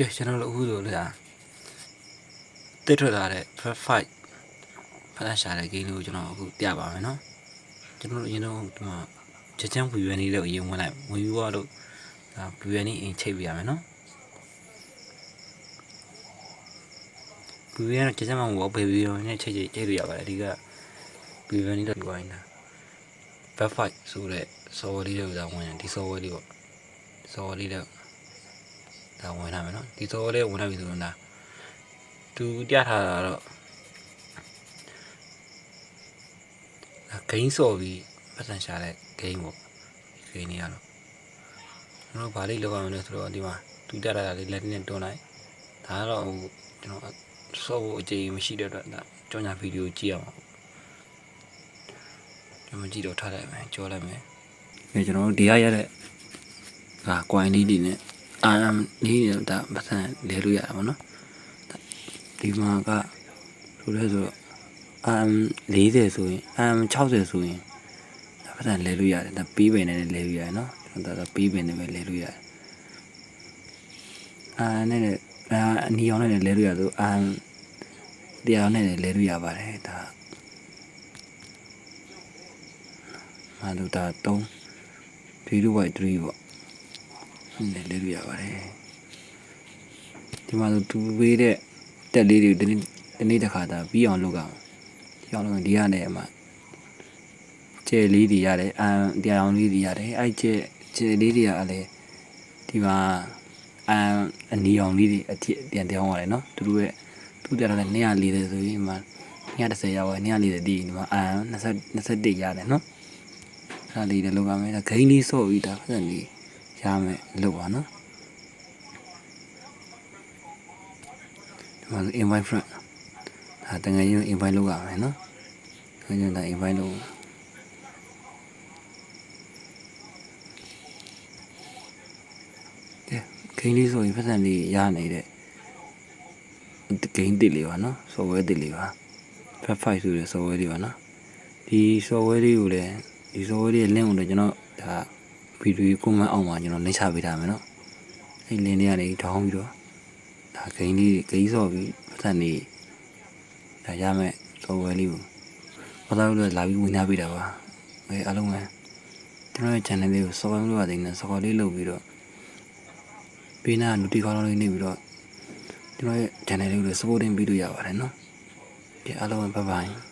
ကဲကျွန်တော်တို့အခုလိုလေတက်ထွက်လာတဲ့ Prep Fight ဖတ်ရှာတဲ့ game လေးကိုကျွန်တော်အခုပြပါမယ်နော်ကျွန်တော်တို့အရင်တော့ဒီမှာချက်ချမ်း VN လေးတော့အရင်ဝင်လိုက်ဝင်ပြီးတော့ဒါ VN အင်ချိတ်ပြရမယ်နော် VN ကချက်ချမ်းမှာဝေါ်ပေးပြီးတော့နဲ့ချိတ်ချိတ်ချိတ်လို့ရပါတယ်အဓိက VN လေးတော့ဒီဝိုင်းတာ Prep Fight ဆိုတဲ့ software လေးတွေကိုဒါဝင်တယ်ဒီ software လေးပေါ့ software လေးတော့ ဒါဝင်လာမယ်နော်ဒီ software လေးဝင်လာပြီဆိုတော့ဒါသူပြထားတာတော့ဒါ gain ဆော်ပြီးပတ်စံရှာတဲ့ gain ပေါ့ gain နေရတော့ကျွန်တော်ဗာလေးလောက်အောင်လဲဆိုတော့ဒီမှာသူပြထားတာလေးလက်နဲ့တွန်းလိုက်ဒါကတော့ဟိုကျွန်တော်ဆော့ဖို့အကြိမ်မရှိတဲ့အတွက်ဒါကြောင်ညာဗီဒီယိုကြည့်ရမှာကျွန်တော်ကြည့်တော့ထားလိုက်မယ်ကြောလိုက်မယ်အဲကျွန်တော်တို့ဒီရရတဲ့ဒါ coin လေးတွေနဲ့ RM လေးတွေဒါပတ်စံလဲလို့ရတာပေါ့နော်ဒီမှာကဆိုလဲဆိုတော့ RM 40ဆိုရင် RM 60ဆိုရင်ဒါပတ်စံလဲလို့ရတယ်ဒါပေးပင်နဲ့လဲလို့ရတယ်နော်ကျွန်တော်ဒါပေးပင်နဲ့ပဲလဲလို့ရတယ်အာနဲ့နဲ့အာအနီအောင်နဲ့လဲလို့ရဆို RM တရားနဲ့လဲလို့ရပါတယ်ဒါမလို့ဒါ3 3 by 3ပေါ့ နဲ့လဲလို့ရပါတယ်ဒီမှာဆိုသူဝေးတဲ့တက်လေးတွေဒီနေ့ဒီနေ့တစ်ခါသာပြီးအောင်လုပ်အောင်ဒီအောင်လုပ်ရင်ဒီကနေအမှကျဲလေးတွေရတယ်အမ်တရားအောင်လေးတွေရတယ်အဲ့ကျဲကျဲလေးတွေကလည်းဒီမှာအမ်အနီအောင်လေးတွေအထစ်ပြန်တောင်းရတယ်နော်သူတို့ရဲ့သူတရားလည်း240ဆိုရင်ဒီမှာ230ရောက်ရင်240ဒီဒီမှာအမ်20 21ရတယ်နော်အဲ့ဒါလေးတွေလုပ်ရမယ်ဒါဂိမ်းလေးဆော့ပြီးဒါဖက်လေး ရမယ်လို့ပါနော်ဒီမှာ invite friend ဒါတကယ်ရင် invite လုပ်ရမယ်နော်တကယ်ရင်ဒါ invite လုပ်ကဲဂိမ်းလေးဆိုရင်ဖက်စံလေးရနေတဲ့ဂိမ်းတစ်လေးပါနော် software တစ်လေးပါ Fab 5ဆိုတဲ့ software လေးပါနော်ဒီ software လေးကိုလည်းဒီ software လေးရဲ့ link ကိုလည်းကျွန်တော်ဒါ ဗီဒီယို comment အောက်မှာကျွန်တော် link ချပေးထားမယ်နော်အဲ့ link လေးကနေထောင်းပြီးတော့ဒါဂိမ်းလေးဂိမ်းဆော့ပြီးပတ်သက်နေဒါရမယ် software လေးကိုဘာသာလို့လာပြီးဝင်ထားပေးတာပါအဲအားလုံးပဲကျွန်တော်ရဲ့ channel လေးကို subscribe လုပ်ရတဲ့နဲ့ subscribe လေးလုပ်ပြီးတော့ပေးနာ notification လေးနေပြီးတော့ကျွန်တော်ရဲ့ channel လေးကို supporting ပေးလို့ရပါတယ်နော်ဒီအားလုံးပဲ bye bye